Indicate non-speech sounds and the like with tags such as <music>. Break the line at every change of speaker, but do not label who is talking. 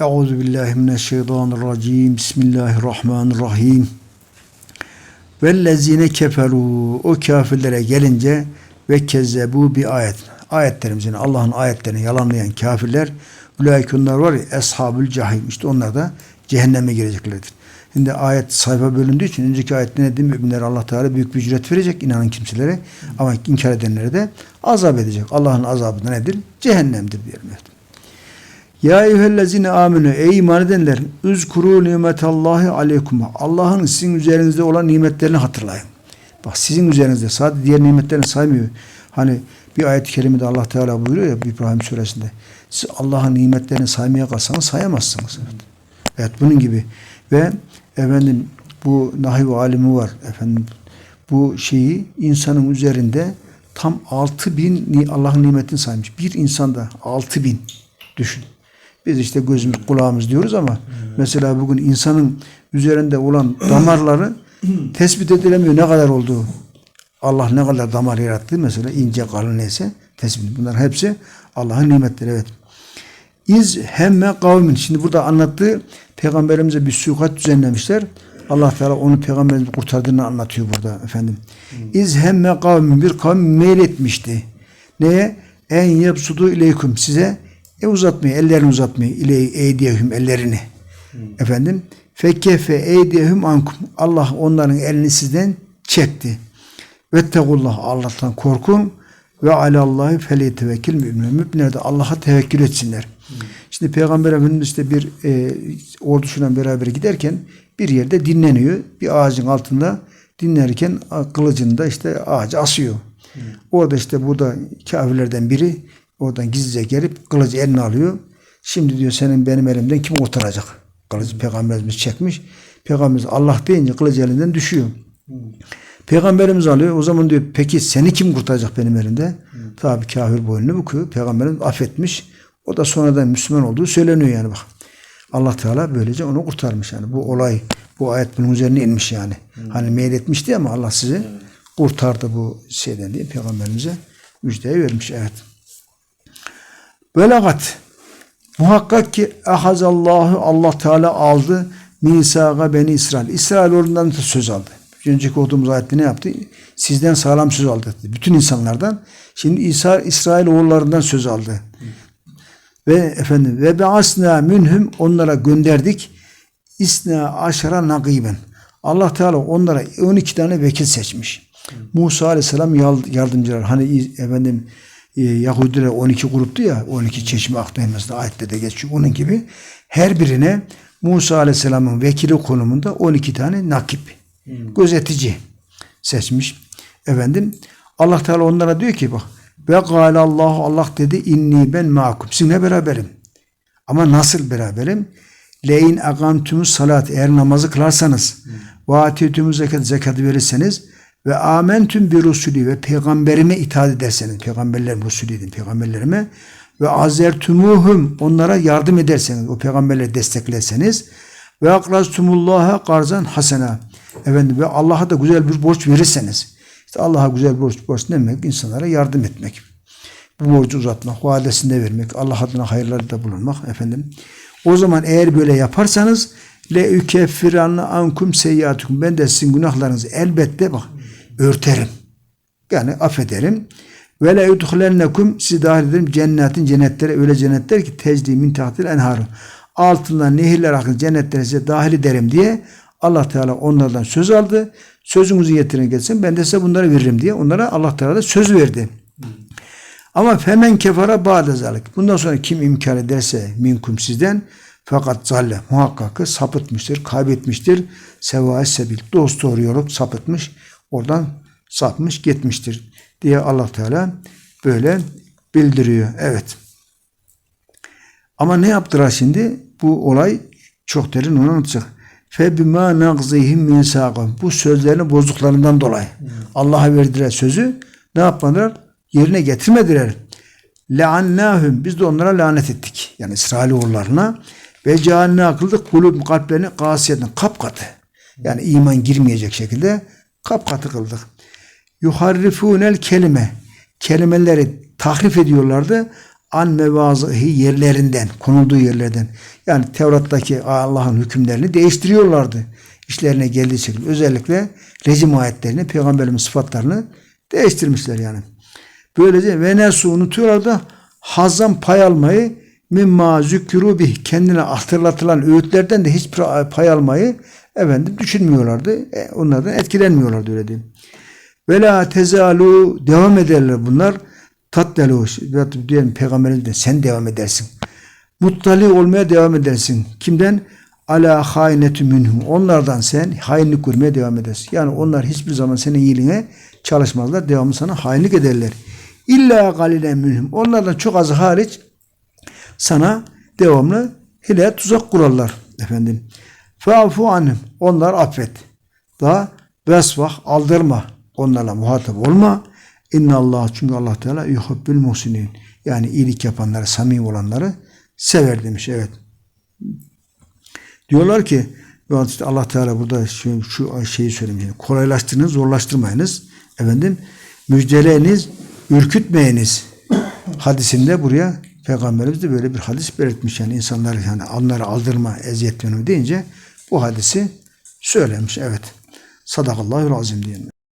Euzu billahi mineşşeytanirracim. Bismillahirrahmanirrahim. Vellezine keferu o kafirlere gelince ve kezzebu bir ayet. Ayetlerimizin Allah'ın ayetlerini yalanlayan kafirler ulaikünler var ya eshabül cahim. İşte onlar da cehenneme gireceklerdir. Şimdi ayet sayfa bölündüğü için önceki ayette ne diyeyim? Müminlere Allah Teala büyük bir ücret verecek inanan kimselere ama inkar edenlere de azap edecek. Allah'ın azabı da nedir? Cehennemdir diyelim. Ya eyyühellezine aminu ey iman edenler üzkuru nimetallahi aleykum. Allah'ın sizin üzerinizde olan nimetlerini hatırlayın. Bak sizin üzerinizde sadece diğer nimetlerini saymıyor. Hani bir ayet-i kerimede Allah Teala buyuruyor ya İbrahim suresinde. Siz Allah'ın nimetlerini saymaya kalsanız sayamazsınız. Evet. evet bunun gibi. Ve efendim bu nahiv alimi var efendim. Bu şeyi insanın üzerinde tam 6000 bin Allah'ın nimetini saymış. Bir insanda 6000 bin düşün. Biz işte gözümüz kulağımız diyoruz ama mesela bugün insanın üzerinde olan damarları <clears throat> tespit edilemiyor ne kadar olduğu. Allah ne kadar damar yarattı mesela ince kalın neyse tespit. Bunlar hepsi Allah'ın nimetleri evet. İz hemme kavmin. Şimdi burada anlattığı peygamberimize bir suikat düzenlemişler. Allah Teala onu peygamberimizi kurtardığını anlatıyor burada efendim. İz hemme kavmin bir kavim meyletmişti. Neye? En yapsudu ileykum size e uzatmayı, ellerini uzatmayı, ile eydiyehüm ellerini. Efendim, fekkefe eydiyehüm ankum. Allah onların elini sizden çekti. Vettegullah Allah'tan korkun ve alallahi feli tevekkül müminler. Müminler de Allah'a tevekkül etsinler. Şimdi Peygamber Efendimiz işte bir e, ordusuyla beraber giderken bir yerde dinleniyor. Bir ağacın altında dinlerken kılıcını da işte ağacı asıyor. Hı. Orada işte burada kafirlerden biri Oradan gizlice gelip kılıcı eline alıyor. Şimdi diyor senin benim elimden kim kurtaracak? Kılıcı peygamberimiz çekmiş. Peygamberimiz Allah deyince kılıç elinden düşüyor. Hmm. Peygamberimiz alıyor. O zaman diyor peki seni kim kurtaracak benim elimde? Hmm. Tabi kafir boynunu büküyor. Peygamberimiz affetmiş. O da sonradan Müslüman olduğu söyleniyor yani bak. Allah Teala böylece onu kurtarmış yani. Bu olay, bu ayet bunun üzerine inmiş yani. Hmm. Hani meyletmişti ama Allah sizi kurtardı bu şeyden diye peygamberimize müjdeyi vermiş. Evet. Velagat muhakkak ki ahazallahu Allah Teala aldı misaga beni İsrail. İsrail oradan da söz aldı. Önceki okuduğumuz ayette ne yaptı? Sizden sağlam söz aldı. Bütün insanlardan. Şimdi İsa İsrail oğullarından söz aldı. Ve efendim ve be'asna minhum onlara gönderdik. İsna aşara nagiben. Allah Teala onlara 12 tane vekil seçmiş. Musa Aleyhisselam yardımcılar. Hani efendim Yahudiler 12 gruptu ya 12 çeşme akdayımızda ayette de geçiyor. Onun gibi her birine Musa Aleyhisselam'ın vekili konumunda 12 tane nakip, hmm. gözetici seçmiş. Efendim Allah Teala onlara diyor ki bak ve Allah Allah dedi inni ben makum. Sizinle beraberim. Ama nasıl beraberim? Leyin agamtumuz salat eğer namazı kılarsanız hmm. ve atiyetümüz zekat zekatı verirseniz ve amentüm bir rusulü ve peygamberime itaat ederseniz peygamberlerim rusulüydüm peygamberlerime ve azertumuhum onlara yardım ederseniz o peygamberleri desteklerseniz ve akraztumullaha karzan hasena efendim ve Allah'a da güzel bir borç verirseniz işte Allah'a güzel borç borç ne demek? İnsanlara yardım etmek. Bu borcu uzatmak vadesinde vermek Allah adına hayırlarda bulunmak efendim. O zaman eğer böyle yaparsanız le ükeffiranna ankum seyyatukum ben de sizin günahlarınızı elbette bak örterim. Yani affederim. Ve le yudhulennekum sizi dahil ederim cennetin cennetlere öyle cennetler ki tecdi min tahtil enharu. Altından nehirler akın cennetlere size dahil ederim diye Allah Teala onlardan söz aldı. Sözünüzü getirin gelsin ben de size bunları veririm diye onlara Allah Teala da söz verdi. Ama femen kefara ba'de zalik. Bundan sonra kim imkan ederse minkum sizden fakat zalle muhakkak sapıtmıştır, kaybetmiştir. Seva sebil. Dost doğru yolu sapıtmış oradan sapmış gitmiştir diye Allah Teala böyle bildiriyor. Evet. Ama ne yaptılar şimdi? Bu olay çok derin onu anlatacak. Febima nagzihim min Bu sözlerini bozduklarından dolayı. Allah'a verdiler sözü ne yapmadılar? Yerine getirmediler. Leannahum biz de onlara lanet ettik. Yani İsrailoğullarına ve cealna kıldık kulüp kalplerini kasiyeten kapkatı. Yani iman girmeyecek şekilde kapkatı kıldık. Yuharrifunel kelime. Kelimeleri tahrif ediyorlardı. an mevazihi yerlerinden, konulduğu yerlerden. Yani Tevrat'taki Allah'ın hükümlerini değiştiriyorlardı. İşlerine geldiği şekilde. Özellikle rejim ayetlerini, peygamberin sıfatlarını değiştirmişler yani. Böylece ve nesu unutuyorlar da hazan pay almayı mimma zükürü bih kendine hatırlatılan öğütlerden de hiçbir pay almayı efendim düşünmüyorlardı. E, onlardan etkilenmiyorlardı öyle diyeyim. Ve la tezalu devam ederler bunlar. Tattelu diyelim peygamberimiz de sen devam edersin. Muttali olmaya devam edersin. Kimden? Ala hainetü minhum. Onlardan sen hainlik kurmaya devam edersin. Yani onlar hiçbir zaman senin iyiliğine çalışmazlar. Devamlı sana hainlik ederler. İlla galilen minhum. Onlardan çok azı hariç sana devamlı hile tuzak kurarlar efendim. Fa'fu anhum. Onlar affet. Da vesvah aldırma. Onlarla muhatap olma. İnna Allah çünkü Allah Teala yuhibbül muhsinin. Yani iyilik yapanları, samimi olanları sever demiş. Evet. Diyorlar ki işte Allah Teala burada şu, şu şeyi söylemiş. Kolaylaştırınız, zorlaştırmayınız. Efendim müjdeleyiniz, ürkütmeyiniz. Hadisinde buraya Peygamberimiz de böyle bir hadis belirtmiş. Yani insanları yani onları aldırma, eziyet yönü deyince bu hadisi söylemiş. Evet. Sadakallahu azim diyelim.